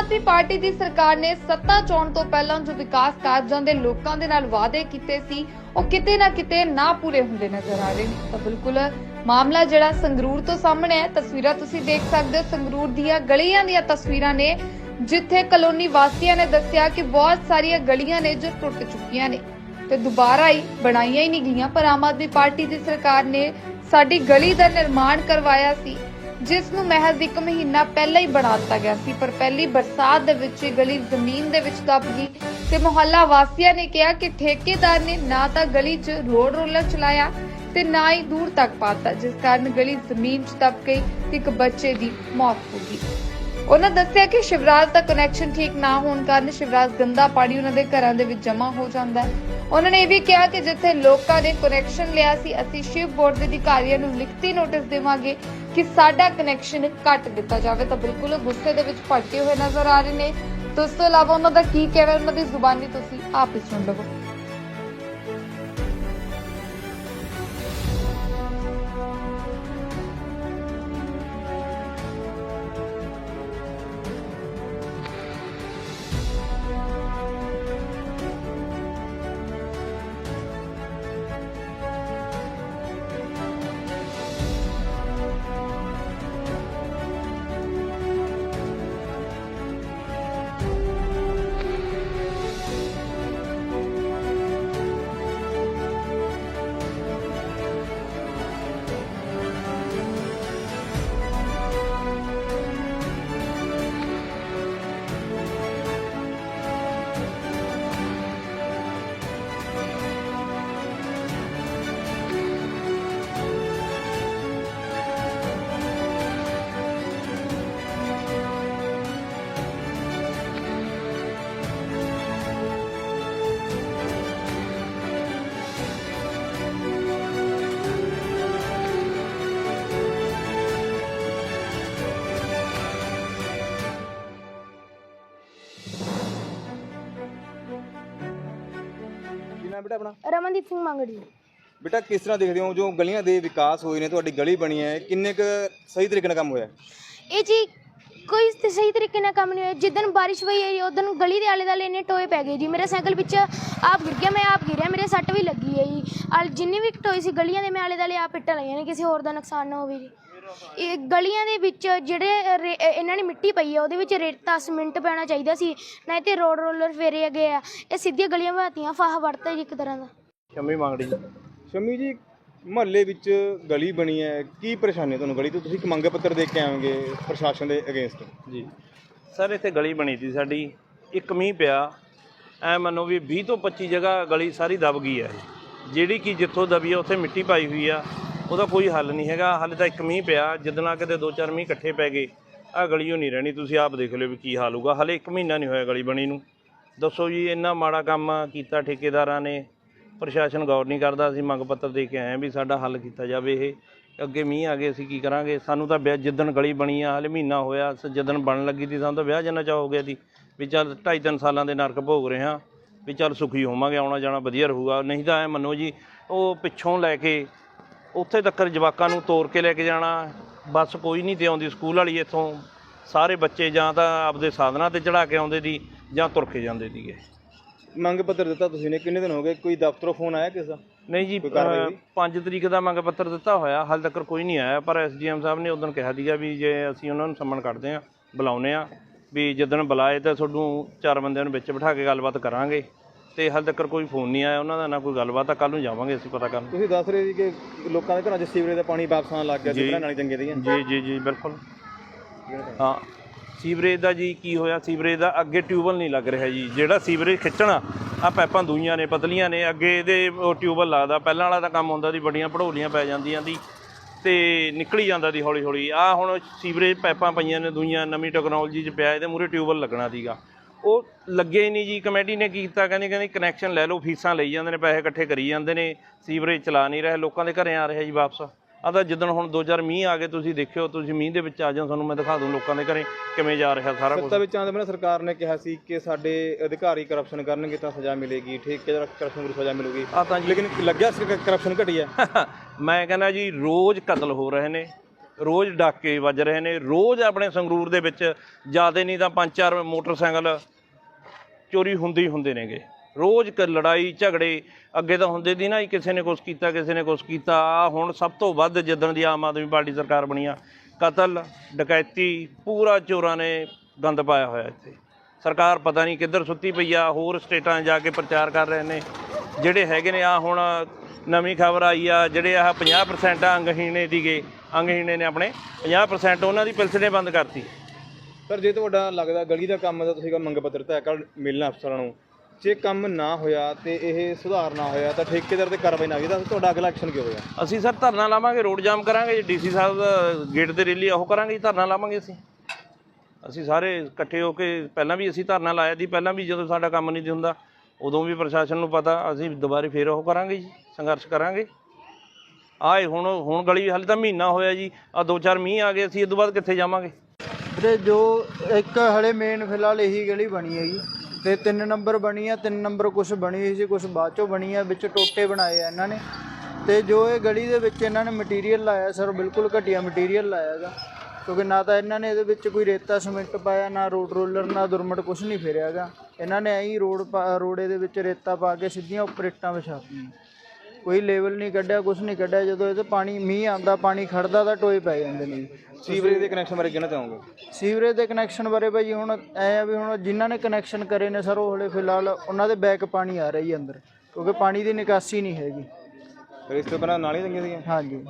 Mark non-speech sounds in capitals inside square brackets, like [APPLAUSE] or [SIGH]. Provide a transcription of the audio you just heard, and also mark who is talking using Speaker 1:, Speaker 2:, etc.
Speaker 1: ਆਦਮੀ party ਦੀ ਸਰਕਾਰ ਨੇ ਸੱਤਾ ਚੋਣ ਤੋਂ ਪਹਿਲਾਂ ਜੋ ਵਿਕਾਸ ਕਾਰਜਾਂ ਦੇ ਲੋਕਾਂ ਦੇ ਨਾਲ ਵਾਅਦੇ ਕੀਤੇ ਸੀ, ਉਹ ਕਿਤੇ ਨਾ ਕਿਤੇ ਨਾ ਪੂਰੇ ਹੁੰਦੇ ਨਜ਼ਰ ਆ ਰਹੇ ਨੇ। ਤਾਂ ਬਿਲਕੁਲ ਮਾਮਲਾ ਜਿਹੜਾ ਸੰਗਰੂਰ ਤੋਂ ਸਾਹਮਣੇ ਹੈ, ਤਸਵੀਰਾਂ ਤੁਸੀਂ ਦੇਖ ਸਕਦੇ ਹੋ। ਸੰਗਰੂਰ ਦੀਆਂ ਗਲੀਆਂ ਦੀਆਂ ਤਸਵੀਰਾਂ ਨੇ, ਜਿੱਥੇ ਕਲੋਨੀ ਵਾਸੀਆਂ ਨੇ ਦੱਸਿਆ ਕਿ ਬਹੁਤ ਸਾਰੀਆਂ ਗਲੀਆਂ ਨੇ ਜੋ ਟੁੱਟ ਚੁੱਕੀਆਂ ਨੇ ਤੇ ਦੁਬਾਰਾ ਹੀ ਬਣਾਈਆਂ ਹੀ ਨਹੀਂ ਗਈਆਂ। ਪਰ ਆਮ ਆਦਮੀ ਪਾਰਟੀ ਦੀ ਸਰਕਾਰ ਨੇ ਸਾਡੀ ਗਲੀ ਦਾ ਨਿਰਮਾਣ ਕਰਵਾਇਆ ਸੀ। ਜਿਸ ਨੂੰ ਮਹਿਜ਼ ਇੱਕ ਮਹੀਨਾ ਪਹਿਲਾਂ ਹੀ ਬਣਾ ਦਿੱਤਾ ਗਿਆ ਸੀ, ਪਰ ਪਹਿਲੀ ਬਰਸਾਤ ਦੇ ਵਿੱਚ ਇਹ ਗਲੀ ਜ਼ਮੀਨ ਦੇ ਵਿੱਚ ਦਬ ਗਈ ਤੇ ਮੁਹੱਲਾ ਵਾਸੀਆਂ ਨੇ ਕਿਹਾ ਕਿ ਠੇਕੇਦਾਰ ਨੇ ਨਾ ਤਾਂ ਗਲੀ 'ਚ ਰੋਡ ਰੋਲਰ ਚਲਾਇਆ ਤੇ ਨਾ ਹੀ ਦੂਰ ਤੱਕ ਪਾਤਾ ਜਿਸ ਕਾਰਨ ਗਲੀ ਜ਼ਮੀਨ 'ਚ ਦਬ ਗਈ ਤੇ ਇੱਕ ਬੱਚੇ ਦੀ ਮੌਤ ਹੋ ਗਈ। ਉਹਨਾਂ ਦੱਸਿਆ ਕਿ ਸ਼ਿਵਰਾਜ ਦਾ ਕਨੈਕਸ਼ਨ ਠੀਕ ਨਾ ਹੋਣ ਕਾਰਨ ਸ਼ਿਵਰਾਜ ਗੰਦਾ ਪਾਣੀ ਉਹਨਾਂ ਦੇ ਘਰਾਂ ਦੇ ਵਿੱਚ ਜਮ੍ਹਾਂ ਹੋ ਜਾਂਦਾ ਹੈ। ਉਹਨਾਂ ਨੇ ਇਹ ਵੀ ਕਿਹਾ ਕਿ ਜਿੱਥੇ ਲੋਕਾਂ ਨੇ ਕਨੈਕਸ਼ਨ ਲਿਆ ਸੀ, ਅਸੀਂ ਸ਼ਿਵ ਬੋਰਡ ਦੇ ਅਧਿਕਾਰੀਆਂ ਨੂੰ ਲਿਖਤੀ ਨੋਟਿਸ ਦੇਵਾਂਗੇ ਕਿ ਸਾਡਾ ਕਨੈਕਸ਼ਨ ਕੱਟ ਦਿੱਤਾ ਜਾਵੇ। ਤਾਂ ਬਿਲਕੁਲ ਗੁੱਸੇ ਦੇ ਵਿੱਚ ਭੜਕੇ ਹੋਏ ਨਜ਼ਰ ਆ ਰਹੇ ਨੇ। ਤੇ ਉਸ ਤੋਂ ਇਲਾਵਾ ਉਹਨਾਂ ਦਾ ਕੀ ਕਹਿਣਾ ਉਹਨਾਂ ਦੀ ਜ਼ੁਬਾਨੀ ਤੁਸੀਂ ਆਪ ਹੀ ਸੁਣ ਲਵੋ।
Speaker 2: ਨਾਮ ਬੇਟਾ ਆਪਣਾ?
Speaker 3: ਰਮਨਦੀਪ ਸਿੰਘ ਮੰਗੜੀ।
Speaker 2: ਬੇਟਾ ਕਿਸ ਤਰ੍ਹਾਂ ਦੇਖਦੇ ਹੋ? ਜੋ ਗਲੀਆਂ ਦੇ ਵਿਕਾਸ ਹੋਏ ਨੇ ਤੁਹਾਡੀ ਗਲੀ ਬਣੀ ਹੈ ਕਿੰਨੇ ਕੁ ਸਹੀ ਤਰੀਕੇ ਨਾਲ ਕੰਮ ਹੋਇਆ? ਹੈ?
Speaker 3: ਇਹ ਜੀ ਕੋਈ ਤੇ ਸਹੀ ਤਰੀਕੇ ਨਾਲ ਕੰਮ ਨਹੀਂ ਹੋਇਆ। ਜਿੱਦਣ ਬਾਰਿਸ਼ ਹੋਈ ਹੈ ਉਦੋਂ ਗਲੀ ਦੇ ਆਲੇ ਦੁਆਲੇ ਇੰਨੇ ਟੋਏ ਪੈ ਗਏ ਜੀ। ਮੇਰੇ ਸਾਈਕਲ ਵਿੱਚ ਆਪ ਗਿਰ ਗਿਆ ਮੈਂ ਆਪ ਗਿਰਿਆ ਮੇਰੇ ਸੱਟ ਵੀ ਲੱਗੀ ਹੈ ਜੀ। ਆਲ ਜਿੰਨੀ ਵੀ ਟੋਏ ਸੀ ਗਲੀਆਂ ਦੇ ਮੈਂ ਆਲੇ ਦੁਆਲੇ ਆਪ ਪਿੱਟਾਂ ਲਾਈਆਂ ਨੇ ਕਿਸੇ ਹੋਰ ਦਾ ਨੁਕਸਾਨ ਨਾ ਹੋਵੇ ਜੀ। ਇਹ ਗਲੀਆਂ ਦੇ ਵਿੱਚ ਜਿਹੜੇ ਰੇ- ਇਹਨਾਂ ਨੇ ਮਿੱਟੀ ਪਈ ਹੈ ਉਹਦੇ ਵਿੱਚ ਰੇਤਾ ਸੀਮਿੰਟ ਪੈਣਾ ਚਾਹੀਦਾ ਸੀ ਨਹੀਂ ਤੇ ਰੋਡ ਰੋਲਰ ਫੇਰੇ ਗਏ ਆ ਇਹ ਸਿੱਧੀਆਂ ਗਲੀਆਂ ਬਣਾਤੀਆਂ ਫਾਹਾ ਵੜਤਾ ਜੀ ਇੱਕ ਤਰ੍ਹਾਂ ਦਾ।
Speaker 4: ਸ਼ਮੀ ਮੰਗੜੀ ਜੀ
Speaker 2: ਸ਼ਮੀ ਜੀ ਮਹੱਲੇ ਵਿੱਚ ਗਲੀ ਬਣੀ ਹੈ ਕੀ ਪਰੇਸ਼ਾਨੀ ਹੈ ਤੁਹਾਨੂੰ ਗਲੀ ਤੋਂ? ਤੁਸੀਂ ਇੱਕ ਮੰਗ ਪੱਤਰ ਦੇ ਕੇ ਆਓਗੇ ਪ੍ਰਸ਼ਾਸਨ ਦੇ ਅਗੇਂਸਟ?
Speaker 4: ਜੀ। ਸਰ ਇੱਥੇ ਗਲੀ ਬਣੀ ਸੀ ਸਾਡੀ ਇੱਕ ਮੀਂਹ ਪਿਆ ਐ ਮੰਨੋ ਵੀ 20 ਤੋਂ 25 ਜਗ੍ਹਾ ਗਲੀ ਸਾਰੀ ਦਬ ਗਈ ਹੈ। ਜਿਹੜੀ ਕਿ ਜਿੱਥੋਂ ਦਬੀ ਹੈ ਉੱਥੇ ਮਿੱਟੀ ਪਾਈ ਹੋਈ ਆ। ਉਹਦਾ ਕੋਈ ਹੱਲ ਨਹੀਂ ਹੈਗਾ। ਹਾਲੇ ਤਾਂ ਇੱਕ ਮੀਂਹ ਪਿਆ, ਜਿੱਦਣਾ ਕਿਤੇ ਦੋ ਚਾਰ ਮੀਂਹ ਇਕੱਠੇ ਪੈ ਗਏ। ਆ ਗਲੀ ਉਹ ਨਹੀਂ ਰਹਿਣੀ, ਤੁਸੀਂ ਆਪ ਦੇਖ ਲਿਓ ਵੀ ਕੀ ਹਾਲ ਹੋਊਗਾ। ਹਾਲੇ ਇੱਕ ਮਹੀਨਾ ਨਹੀਂ ਹੋਇਆ ਗਲੀ ਬਣੀ ਨੂੰ। ਦੱਸੋ ਜੀ, ਇੰਨਾ ਮਾੜਾ ਕੰਮ ਕੀਤਾ ਠੇਕੇਦਾਰਾਂ ਨੇ। ਪ੍ਰਸ਼ਾਸਨ ਗੌਰ ਨਹੀਂ ਕਰਦਾ, ਅਸੀਂ ਮੰਗ ਪੱਤਰ ਦੇ ਕੇ ਆਏ ਵੀ ਸਾਡਾ ਹੱਲ ਕੀਤਾ ਜਾਵੇ ਇਹ। ਅੱਗੇ ਮੀਂਹ ਆ ਗਏ ਅਸੀਂ ਕੀ ਕਰਾਂਗੇ? ਸਾਨੂੰ ਤਾਂ ਵਿਆਹ, ਜਿੱਦਣ ਗਲੀ ਬਣੀ ਆ, ਹਲੇ ਮਹੀਨਾ ਹੋਇਆ, ਸ- ਜਿੱਦਣ ਬਣਨ ਲੱਗੀ ਸੀ, ਸਾਨੂੰ ਤਾਂ ਵਿਆਹ ਜਨਾ ਚਾਹ ਹੋ ਗਿਆ ਸੀ। ਵੀ ਚੱਲ ਢਾਈ ਤਿੰਨ ਸਾਲਾਂ ਦੇ ਨਰਕ ਭੋਗ ਰਹੇ ਹਾਂ, ਵੀ ਚੱਲ ਸੁਖੀ ਹੋਵਾਂਗੇ ਆਉਣਾ ਜਾਣਾ ਵਧੀਆ ਰਹੂਗਾ। ਨਹੀਂ ਤਾਂ ਐ ਮੰਨੋ ਜੀ, ਉਹ ਪਿੱਛੋਂ ਲੈ ਕੇ ਉੱਥੇ ਤੱਕ ਜਵਾਕਾਂ ਨੂੰ ਤੋਰ ਕੇ ਲੈ ਕੇ ਜਾਣਾ ਬੱਸ ਕੋਈ ਨਹੀਂ ਤੇ ਆਉਂਦੀ ਸਕੂਲ ਵਾਲੀ ਇੱਥੋਂ ਸਾਰੇ ਬੱਚੇ ਜਾਂ ਤਾਂ ਆਪਦੇ ਸਾਧਨਾਂ ਤੇ ਚੜਾ ਕੇ ਆਉਂਦੇ ਸੀ ਜਾਂ ਤੁਰ ਕੇ ਜਾਂਦੇ ਸੀਗੇ
Speaker 2: ਮੰਗ ਪੱਤਰ ਦਿੱਤਾ ਤੁਸੀਂ ਨੇ ਕਿੰਨੇ ਦਿਨ ਹੋ ਗਏ? ਕੋਈ ਦਫ਼ਤਰੋਂ ਫੋਨ ਆਇਆ ਕਿਸ ਦਾ?
Speaker 4: ਨਹੀਂ ਜੀ
Speaker 2: ਕੋਈ ਕਾਰਵਾਈ ਹੋਈ?
Speaker 4: 5 ਤਰੀਕ ਦਾ ਮੰਗ ਪੱਤਰ ਦਿੱਤਾ ਹੋਇਆ ਹਾਲ ਤੱਕ ਕੋਈ ਨਹੀਂ ਆਇਆ ਪਰ ਐਸਡੀਐਮ ਸਾਹਿਬ ਨੇ ਉਦੋਂ ਕਿਹਾ ਸੀਗਾ ਵੀ ਜੇ ਅਸੀਂ ਉਹਨਾਂ ਨੂੰ ਸੰਮਣ ਕਰਦੇ ਆ ਬੁਲਾਉਨੇ ਆ ਵੀ ਜਦੋਂ ਬੁਲਾਏ ਤਾਂ ਤੁਹਾਨੂੰ ਚਾਰ ਬੰਦਿਆਂ ਨੂੰ ਵਿੱਚ ਬਿਠਾ ਕੇ ਗੱਲਬਾਤ ਕਰਾਂਗੇ। ਤੇ ਹਾਲ ਤੱਕ ਕੋਈ ਫੋਨ ਨਹੀਂ ਆਇਆ ਉਹਨਾਂ ਦਾ ਨਾ ਕੋਈ ਗੱਲਬਾਤ ਆ। ਕੱਲ ਨੂੰ ਜਾਵਾਂਗੇ ਅਸੀਂ ਪਤਾ ਕਰਨ।
Speaker 2: ਤੁਸੀਂ ਦੱਸ ਰਹੇ ਸੀ ਕਿ ਲੋਕਾਂ ਦੇ ਘਰਾਂ 'ਚ ਸੀਵਰੇਜ ਦਾ ਪਾਣੀ ਵਾਪਸ ਆਉਣ ਲੱਗ ਗਿਆ ਸੀ
Speaker 4: ਜੀ।
Speaker 2: ਨਾਲੀ ਚੰਗੇ ਦੀਆਂ
Speaker 4: ਜੀ ਜੀ ਜੀ ਬਿਲਕੁਲ। ਹਾਂ। ਸੀਵਰੇਜ ਦਾ ਜੀ ਕੀ ਹੋਇਆ? ਸੀਵਰੇਜ ਦਾ ਅੱਗੇ ਟਿਊਬਲ ਨਹੀਂ ਲੱਗ ਰਿਹਾ ਜੀ। ਜਿਹੜਾ ਸੀਵਰੇਜ ਖਿੱਚਣਾ ਆ ਪਾਈਪਾਂ ਦੂਈਆਂ ਨੇ ਪਤਲੀਆਂ ਨੇ। ਅੱਗੇ ਇਹਦੇ ਉਹ ਟਿਊਬਲ ਲੱਗਦਾ ਪਹਿਲਾਂ ਵਾਲਾ ਤਾਂ ਕੰਮ ਹੁੰਦਾ ਸੀ ਬੜੀਆਂ ਭੜੋਲੀਆਂ ਪੈ ਜਾਂਦੀਆਂ ਦੀ ਤੇ ਨਿਕਲੀ ਜਾਂਦਾ ਦੀ ਹੌਲੀ ਹੌਲੀ ਆ ਹੁਣ ਸੀਵਰੇਜ ਪਾਈਪਾਂ ਪਈਆਂ ਨੇ ਦੂਈਆਂ ਨਵੀਂ ਟੈਕਨੋਲੋਜੀ 'ਚ ਪਿਆ ਇਹਦੇ ਮੂਰੇ ਟਿਊਬਲ ਲੱਗਣਾ ਸੀਗਾ। ਉਹ ਲੱਗੇ ਨਹੀਂ ਜੀ ਕਮੇਟੀ ਨੇ ਕੀ ਕੀਤਾ ਕਹਿੰਦੇ ਕਹਿੰਦੇ ਕਨੈਕਸ਼ਨ ਲੈ ਲਓ ਫੀਸਾਂ ਲਈ ਜਾਂਦੇ ਨੇ ਪੈਸੇ ਇਕੱਠੇ ਕਰੀ ਜਾਂਦੇ ਨੇ ਸੀਵਰੇਜ ਚਲਾ ਨਹੀਂ ਰਹੇ ਲੋਕਾਂ ਦੇ ਘਰੇ ਆ ਰਿਹਾ ਜੀ ਵਾਪਸ। ਆ ਤਾਂ ਜਿੱਦਣ ਹੁਣ ਦੋ ਚਾਰ ਮੀਂਹ ਆ ਗਏ ਤੁਸੀਂ ਦੇਖਿਓ ਤੁਸੀਂ ਮੀਂਹ ਦੇ ਵਿੱਚ ਆ ਜਾਓ ਤੁਹਾਨੂੰ ਮੈਂ ਦਿਖਾ ਦੂੰ ਲੋਕਾਂ ਦੇ ਘਰੇ ਕਿਵੇਂ ਜਾ ਰਿਹਾ ਸਾਰਾ ਕੁਝ
Speaker 2: ਸੱਤਾ ਵਿੱਚ ਆਉਂਦੇ ਪਹਿਲਾਂ ਸਰਕਾਰ ਨੇ ਕਿਹਾ ਸੀ ਕਿ ਸਾਡੇ ਅਧਿਕਾਰੀ ਕਰਪਸ਼ਨ ਕਰਨਗੇ ਤਾਂ ਸਜ਼ਾ ਮਿਲੇਗੀ ਠੇਕੇਦਾਰ ਕਰਪਸ਼ਨ ਨੂੰ ਸਜ਼ਾ ਮਿਲੂਗੀ।
Speaker 4: ਆ ਤਾਂ ਜੀ
Speaker 2: ਲੇਕਿਨ ਲੱਗਿਆ ਸੀ ਕਿ ਕਰਪਸ਼ਨ ਘਟੀ ਹੈ। [LAUGHS]
Speaker 4: ਮੈਂ ਕਹਿੰਦਾ ਜੀ ਰੋਜ਼ ਕਤਲ ਹੋ ਰਹੇ ਨੇ। ਰੋਜ਼ ਡਾਕੇ ਵੱਜ ਰਹੇ ਨੇ, ਰੋਜ਼ ਆਪਣੇ ਸੰਗਰੂਰ ਦੇ ਵਿੱਚ ਜ਼ਿਆਦਾ ਨਹੀਂ ਤਾਂ ਪੰਜ ਚਾਰ ਮੋਟਰਸਾਈਕਲ ਚੋਰੀ ਹੁੰਦੀ ਹੁੰਦੇ ਨੇਗੇ। ਰੋਜ਼ ਕ ਲੜਾਈ, ਝਗੜੇ, ਅੱਗੇ ਤਾਂ ਹੁੰਦੇ ਦੀ ਨਾ ਹੀ ਕਿਸੇ ਨੇ ਕੁਛ ਕੀਤਾ, ਕਿਸੇ ਨੇ ਕੁਛ ਕੀਤਾ ਆ ਹੁਣ ਸਭ ਤੋਂ ਵੱਧ ਜਿੱਦਣ ਦੀ ਆਮ ਆਦਮੀ ਪਾਰਟੀ ਸਰਕਾਰ ਬਣੀ ਆ, ਕਤਲ, ਡਕੈਤੀ, ਪੂਰਾ ਚੋਰਾਂ ਨੇ ਗੰਦ ਪਾਇਆ ਹੋਇਆ ਇੱਥੇ। ਸਰਕਾਰ ਪਤਾ ਨਹੀਂ ਕਿੱਧਰ ਸੁੱਤੀ ਪਈ ਆ, ਹੋਰ ਸਟੇਟਾਂ 'ਚ ਜਾ ਕੇ ਪ੍ਰਚਾਰ ਕਰ ਰਹੇ ਨੇ, ਜਿਹੜੇ ਹੈਗੇ ਨੇ ਆ ਹੁਣ ਨਵੀਂ ਖਬਰ ਆਈ ਆ ਜਿਹੜੇ ਆਹ 50% ਆ ਅੰਗਹੀਣੇ ਦੀਗੇ ਅੰਗਹੀਣੇ ਨੇ ਆਪਣੇ 50% ਉਹਨਾਂ ਦੀ ਪਿਲਸਣੇ ਬੰਦ ਕਰਤੀ।
Speaker 2: ਸਰ ਜੇ ਤੁਹਾਡਾ ਲੱਗਦਾ ਗਲੀ ਦਾ ਕੰਮ ਦਾ ਤੁਸੀਂ ਮੰਗ ਪੱਤਰ ਤੈਅ ਕਰ ਮਿਲਣਾ ਅਫਸਰਾਂ ਨੂੰ। ਜੇ ਕੰਮ ਨਾ ਹੋਇਆ ਤੇ ਇਹ ਸੁਧਾਰ ਨਾ ਹੋਇਆ ਤਾਂ ਠੇਕੇਦਾਰ ਤੇ ਕਾਰਵਾਈ ਨਾ ਹੋਈ ਤਾਂ ਤੁਹਾਡਾ ਅਗਲਾ ਐਕਸ਼ਨ ਕੀ ਹੋਵੇਗਾ
Speaker 4: ਅਸੀਂ ਸਰ ਧਰਨਾ ਲਾਵਾਂਗੇ ਰੋਡ ਜਾਮ ਕਰਾਂਗੇ ਡੀਸੀ ਸਾਹਿਬ ਦਾ ਗੇਟ ਤੇ ਰੈਲੀ ਉਹ ਕਰਾਂਗੇ ਜੀ, ਧਰਨਾ ਲਾਵਾਂਗੇ ਅਸੀਂ। ਅਸੀਂ ਸਾਰੇ ਇਕੱਠੇ ਹੋ ਕੇ ਪਹਿਲਾਂ ਵੀ ਅਸੀਂ ਧਰਨਾ ਲਾਇਆ ਸੀ ਪਹਿਲਾਂ ਵੀ ਜਦੋਂ ਸਾਡਾ ਕੰਮ ਨਹੀਂ ਹੁੰਦਾ। ਉਦੋਂ ਵੀ ਪ੍ਰਸ਼ਾਸਨ ਨੂੰ ਪਤਾ, ਅਸੀਂ ਦੁਬਾਰੇ ਫੇਰ ਉਹ ਕਰਾਂਗੇ ਜੀ, ਸੰਘਰਸ਼ ਕਰਾਂਗੇ। ਆਏ ਹੁਣ ਹੁਣ ਗਲੀ ਹਾਲੇ ਤਾਂ ਮਹੀਨਾ ਹੋਇਆ ਜੀ ਆ ਦੋ ਚਾਰ ਮੀਂਹ ਆ ਗਏ, ਅਸੀਂ ਇਹ ਤੋਂ ਬਾਅਦ ਕਿੱਥੇ ਜਾਵਾਂਗੇ?
Speaker 5: ਵੀਰੇ, ਜੋ ਇੱਕ ਹਲੇ ਮੇਨ ਫਿਲਹਾਲ ਇਹੀ ਗਲੀ ਬਣੀ ਹੈਗੀ ਤੇ ਤਿੰਨ ਨੰਬਰ ਬਣੀ ਆ, ਤਿੰਨ ਨੰਬਰ ਕੁਝ ਬਣੀ ਹੋਈ ਸੀ ਕੁਝ ਬਾਅਦ ਚੋਂ ਬਣੀ ਆ, ਵਿੱਚ ਟੋਟੇ ਬਣਾਏ ਆ ਇਹਨਾਂ ਨੇ। ਤੇ ਜੋ ਇਹ ਗਲੀ ਦੇ ਵਿੱਚ ਇਹਨਾਂ ਨੇ ਮਟੀਰੀਅਲ ਲਾਇਆ, ਸਰ, ਬਿਲਕੁਲ ਘਟੀਆ ਮਟੀਰੀਅਲ ਲਾਇਆ ਹੈਗਾ। ਕਿਉਂਕਿ ਨਾ ਤਾਂ ਇਹਨਾਂ ਨੇ ਇਹਦੇ ਵਿੱਚ ਕੋਈ ਰੇਤਾ ਸੀਮੈਂਟ ਪਾਇਆ, ਨਾ ਰੋਡ ਰੋਲਰ ਨਾ ਦੁਰਮਟ ਕੁਝ ਨਹੀਂ ਫੇਰਿਆ ਹੈਗਾ। ਇਹਨਾਂ ਨੇ ਐਂ ਰੋਡ ਰੋੜੇ ਦੇ ਵਿੱਚ ਰੇਤਾ ਪਾ ਕੇ ਸਿੱਧੀਆਂ ਉੱਪਰ ਇੱਟਾਂ ਵਿਛਾਤੀਆਂ। ਕੋਈ ਲੈਵਲ ਨਹੀਂ ਕੱਢਿਆ ਕੁਝ ਨਹੀਂ ਕੱਢਿਆ। ਜਦੋਂ ਇਹ ਤੇ ਪਾਣੀ ਮੀਂਹ ਆਉਂਦਾ ਪਾਣੀ ਖੜਦਾ ਤਾਂ ਟੋਏ ਪੈ ਜਾਂਦੇ ਨੇ। ਜੀ।
Speaker 2: ਸੀਵਰੇਜ ਦੇ ਕਨੈਕਸ਼ਨ ਬਾਰੇ ਕਹਿਣਾ ਚਾਹੋਗੇ?
Speaker 5: ਸੀਵਰੇਜ ਦੇ ਕਨੈਕਸ਼ਨ ਬਾਰੇ ਭਾਜੀ ਹੁਣ ਐ ਆ ਵੀ ਹੁਣ ਜਿਨ੍ਹਾਂ ਨੇ ਕਨੈਕਸ਼ਨ ਕਰੇ ਨੇ ਸਰ ਉਹ ਹਲੇ ਫਿਲਹਾਲ ਉਹਨਾਂ ਦੇ ਬੈਕ ਪਾਣੀ ਆ ਰਹੀ ਅੰਦਰ। ਕਿਉਂਕਿ ਪਾਣੀ ਦੀ ਨਿਕਾਸੀ ਨਹੀਂ ਹੈਗੀ।
Speaker 2: ਫਿਰ ਇਸ ਤੋਂ ਪਹਿਲਾਂ ਨਾਲੀਆਂ ਚੰਗੀਆਂ ਸੀਗੀਆਂ?
Speaker 5: ਹਾਂਜੀ।